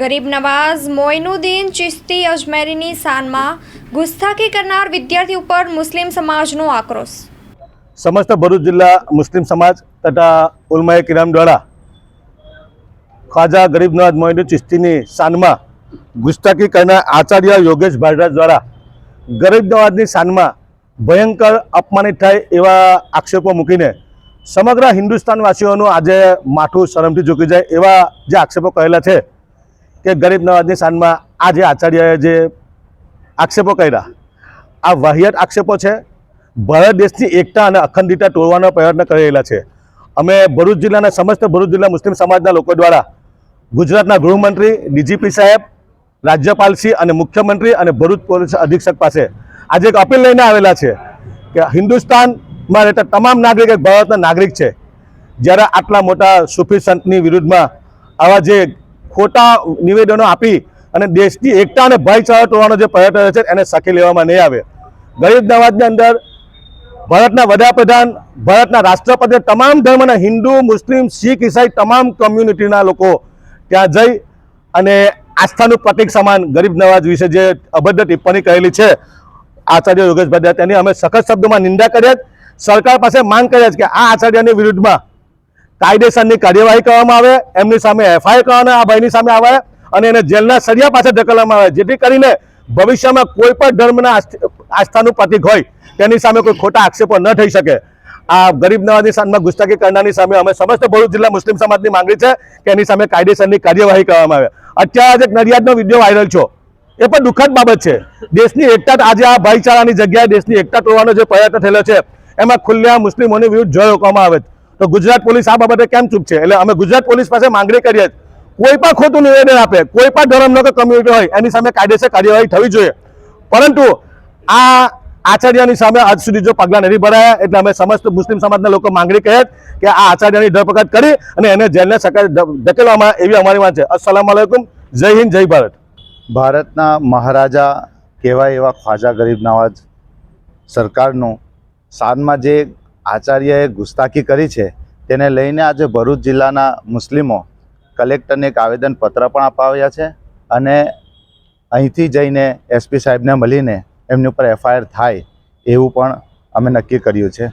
ગરીબ નવાઝ મોઇનુદ્દીન ચિશ્તી અજમેરીની શાનમાં ગુસ્તાખી કરનાર વિદ્યાર્થી ઉપર મુસ્લિમ સમાજનો આક્રોશ. સમસ્ત ભરૂચ જિલ્લા મુસ્લિમ સમાજ તથા ઉલમાએ કિરામ દ્વારા ખ્વાજા ગરીબ નવાજ મોઇનુદ્દીન ચિશ્તીની શાનમાં ગુસ્તાખી કરનાર આચાર્ય યોગેશ ભારદ્વાજ દ્વારા ગરીબ નવાજની શાનમાં ભયંકર અપમાનિત થાય એવા આક્ષેપો મૂકીને સમગ્ર હિન્દુસ્તાનવાસીઓનું આજે માથું શરમથી ઝૂકી જાય એવા જે આક્ષેપો કહેલા છે કે ગરીબ નવાજની શાનમાં આ જે આચાર્યએ જે આક્ષેપો કર્યા, આ વાહિયાત આક્ષેપો છે, ભારત દેશની એકતા અને અખંડિતતા તોડવાનો પ્રયત્ન કરેલા છે. અમે ભરૂચ જિલ્લાના સમસ્ત ભરૂચ જિલ્લા મુસ્લિમ સમાજના લોકો દ્વારા ગુજરાતના ગૃહમંત્રી ડીજીપી સાહેબ રાજ્યપાલશ્રી અને મુખ્યમંત્રી અને ભરૂચ પોલીસ અધિક્ષક પાસે આજે એક અપીલ લઈને આવેલા છે કે હિન્દુસ્તાનમાં રહેતા તમામ નાગરિક ભારતના નાગરિક છે. જ્યારે આટલા મોટા સુફી સંતની વિરુદ્ધમાં આવા જે ખોટા નિવેદનો આપી અને દેશની એકતા અને ભાઈચારા તોડવાનો જે પ્રયત્ન છે, એને સખી લેવામાં નહીં આવે ગરીબ નવાજની અંદર ભારતના વડાપ્રધાન, ભારતના રાષ્ટ્રપતિ તમામ ધર્મના હિન્દુ, મુસ્લિમ, શીખ, ઈસાઈ તમામ કમ્યુનિટીના લોકો ત્યાં જઈ અને આસ્થાનું પ્રતિક સમાન ગરીબ નવાજ વિશે જે અભદ્ર ટિપ્પણી કરેલી છે, આચાર્ય યોગેશભાઈ તેની અમે સખત શબ્દોમાં નિંદા કર્યા. સરકાર પાસે માંગ કર્યા છે કે આ આચાર્યની વિરુદ્ધમાં કાયદેસરની કાર્યવાહી કરવામાં આવે, એમની સામે એફઆઈઆર કરવામાં આ ભાઈની સામે આવે અને એને જેલના સળિયા પાસે ઢકલવામાં આવે, જેથી કરીને ભવિષ્યમાં કોઈ પણ ધર્મના આસ્થાનું પ્રતિક હોય, તેની સામે કોઈ ખોટા આક્ષેપો ન થઈ શકે. આ ગરીબ નવાજની સામે ગુસ્તાકી કરનારની સામે અમે સમસ્ત ભરૂચ જિલ્લા મુસ્લિમ સમાજની માંગણી છે કે એની સામે કાયદેસરની કાર્યવાહી કરવામાં આવે. અત્યારે એક નડિયાદનો વીડિયો વાયરલ છો એ પણ દુઃખદ બાબત છે. દેશની એકતા આજે આ ભાઈચારાની જગ્યાએ દેશની એકતા તોડવાનો જે પ્રયત્ન થયેલો છે, એમાં ખુલ્લા મુસ્લિમોની વિરુદ્ધ જોઈ રોકવામાં આવે છે. તો ગુજરાત પોલીસ આ બાબતે કેમ ચૂપ છે? એટલે અમે ગુજરાત પોલીસ પાસે માંગણી કરીએ કોઈ પણ ખોટું નિવેદન આપે, કોઈ પણ ધર્મનો કે કમ્યુનિટી હોય, એની સામે કાયદેસર કાર્યવાહી થવી જોઈએ. પરંતુ આ આચાર્યની સામે આજ સુધી જો પગલાં નથી ભરાયા, એટલે અમે સમસ્ત મુસ્લિમ સમાજના લોકો માંગણી કહે કે આ આચાર્યની ધરપકડ કરી અને એને જેલને ધકેલવામાં એવી અમારી વાત છે. અસલામ આલેકુમ જય હિન્દ, જય ભારત. ભારતના મહારાજા કહેવાય એવા ખ્વાજા ગરીબ નવાજ સરકારનો શાનમાં જે આચાર્યએ ગુસ્તાખી કરી છે, તેને લઈને આજે ભરૂચ જિલ્લાના મુસ્લિમો કલેક્ટરને એક આવેદનપત્ર પણ અપાવ્યા છે અને અહીંથી જઈને એસપી સાહેબને મળીને એમની ઉપર એફઆઈઆર થાય એવું પણ અમે નક્કી કર્યું છે.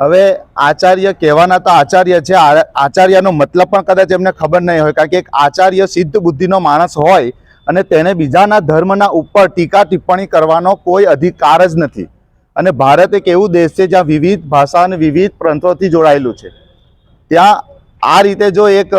હવે આચાર્ય કહેવાના તો આચાર્ય છે આચાર્યનો મતલબ પણ કદાચ એમને ખબર નહીં હોય, કારણ કે એક આચાર્ય સિદ્ધ બુદ્ધિનો માણસ હોય અને તેને બીજાના ધર્મના ઉપર ટીકા ટિપ્પણી કરવાનો કોઈ અધિકાર જ નથી. અને ભારત એક એવું દેશ છે જ્યાં વિવિધ ભાષા અને વિવિધ પ્રાંતોથી જોડાયેલું છે. ત્યાં આ રીતે જો એક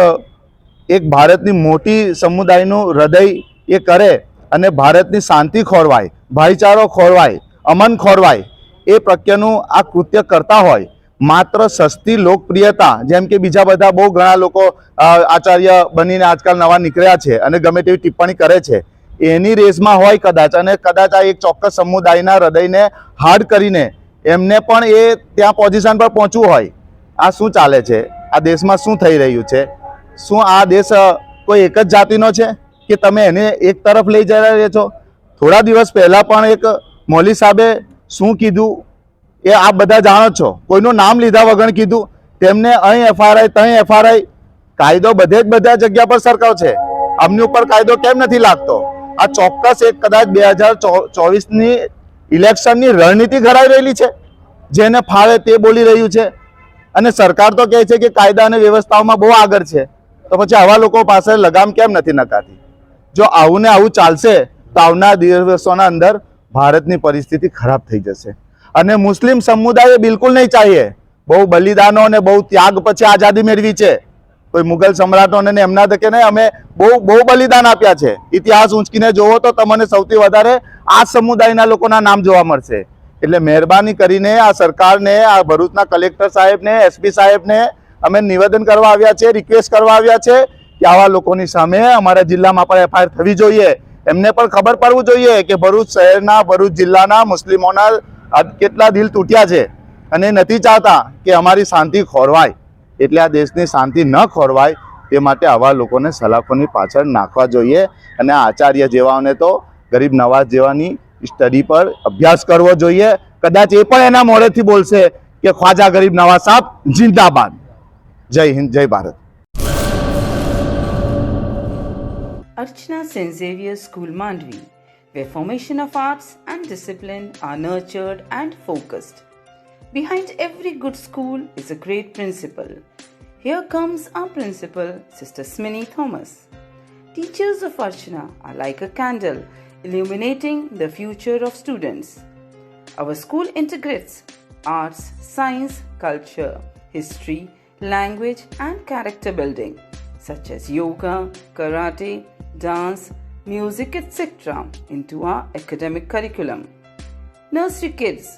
એક ભારતની મોટી સમુદાયનું હૃદય એ કરે અને ભારતની શાંતિ ખોરવાય, ભાઈચારો ખોરવાય, અમન ખોરવાય, એ પ્રત્યેનું આ કૃત્ય કરતા હોય, માત્ર સસ્તી લોકપ્રિયતા, જેમ કે બીજા બધા બહુ ઘણા લોકો આચાર્ય બનીને આજકાલ નવા નીકળ્યા છે અને ગમે તેવી ટિપ્પણી કરે છે એની રેસમાં હોય કદાચ અને કદાચ આ એક ચોક્કસ સમુદાયના હૃદયને હાર્ડ કરીને એમને પણ એ ત્યાં પોઝિશન પર પહોંચવું હોય. આ શું ચાલે છે? આ દેશમાં શું થઈ રહ્યું છે? શું આ દેશ કોઈ એક જ જાતિનો છે કે તમે એને એક તરફ લઈ જઈ રહ્યા છો? થોડા દિવસ પહેલાં પણ એક મૌલી સાહેબે શું કીધું એ આપ બધા જાણો છો. કોઈનું નામ લીધા વગર કીધું. તેમને અહીં એફઆરઆઈ, તહીં એફઆરઆઈ, કાયદો બધે જ બધા જગ્યા પર સરકાર છે. આમની ઉપર કાયદો કેમ નથી લાગતો? આ ચોક્કસ એક કદાચ બે હજાર ચોવીસની ઇલેક્શનની રણનીતિ ઘડાઈ રહેલી છે, જેને ફાવે તે બોલી રહ્યું છે. અને સરકાર તો કહે છે કે કાયદા અને વ્યવસ્થાઓમાં બહુ આગળ છે. તો પછી આવા લોકો પાસે લગામ કેમ નથી નકાતી? જો આવું ને આવું ચાલશે, તો આવનાર દિવસોના અંદર ભારતની પરિસ્થિતિ ખરાબ થઈ જશે. અને મુસ્લિમ સમુદાય બિલકુલ નહીં ચાહીએ. બહુ બલિદાનો અને બહુ ત્યાગ પછી આઝાદી મેળવી છે. કોઈ મુગલ સમ્રાટોને એમના તકે અમે બહુ બહુ બલિદાન આપ્યા છે. ઇતિહાસ ઊંચકીને જોવો તો તમને સૌથી વધારે આ સમુદાયના લોકોના નામ જોવા મળશે. એટલે મહેરબાની કરીને આ સરકારને, આ ભરૂચના કલેક્ટર સાહેબને એસપી સાહેબને અમે નિવેદન કરવા આવ્યા છે રિક્વેસ્ટ કરવા આવ્યા છે કે આવા લોકોની સામે અમારા જિલ્લામાં પણ એફઆઈઆર થવી જોઈએ. એમને પણ ખબર પડવું જોઈએ કે ભરૂચ શહેરના, ભરૂચ જિલ્લાના મુસ્લિમોના કેટલા દિલ તૂટ્યા છે. અને નથી ચાહતા કે અમારી શાંતિ ખોરવાય. એટલે આ દેશની શાંતિ ન ખોરવાય તે માટે આવા લોકોને સલાખોની પાછળ નાખવા જોઈએ અને આચાર્ય જેવાઓને તો ગરીબ નવાજ જેવાની સ્ટડી પર અભ્યાસ કરવો જોઈએ. કદાચ એ પણ એના મોડેથી બોલશે કે ખ્વાજા ગરીબ નવાજ સાહેબ, જિંદાબાદ. જય હિન્દ, જય Bharat. Archana saint Xavier school Mandvi, where formation of arts and discipline are nurtured and focused. Behind every good school is a great principal. Here comes our principal, Sister Sminny Thomas. Teachers of Archana are like a candle illuminating the future of students. Our school integrates arts, science, culture, history, language, and character building, such as yoga, karate, dance, music, etc., into our academic curriculum. Nursery kids,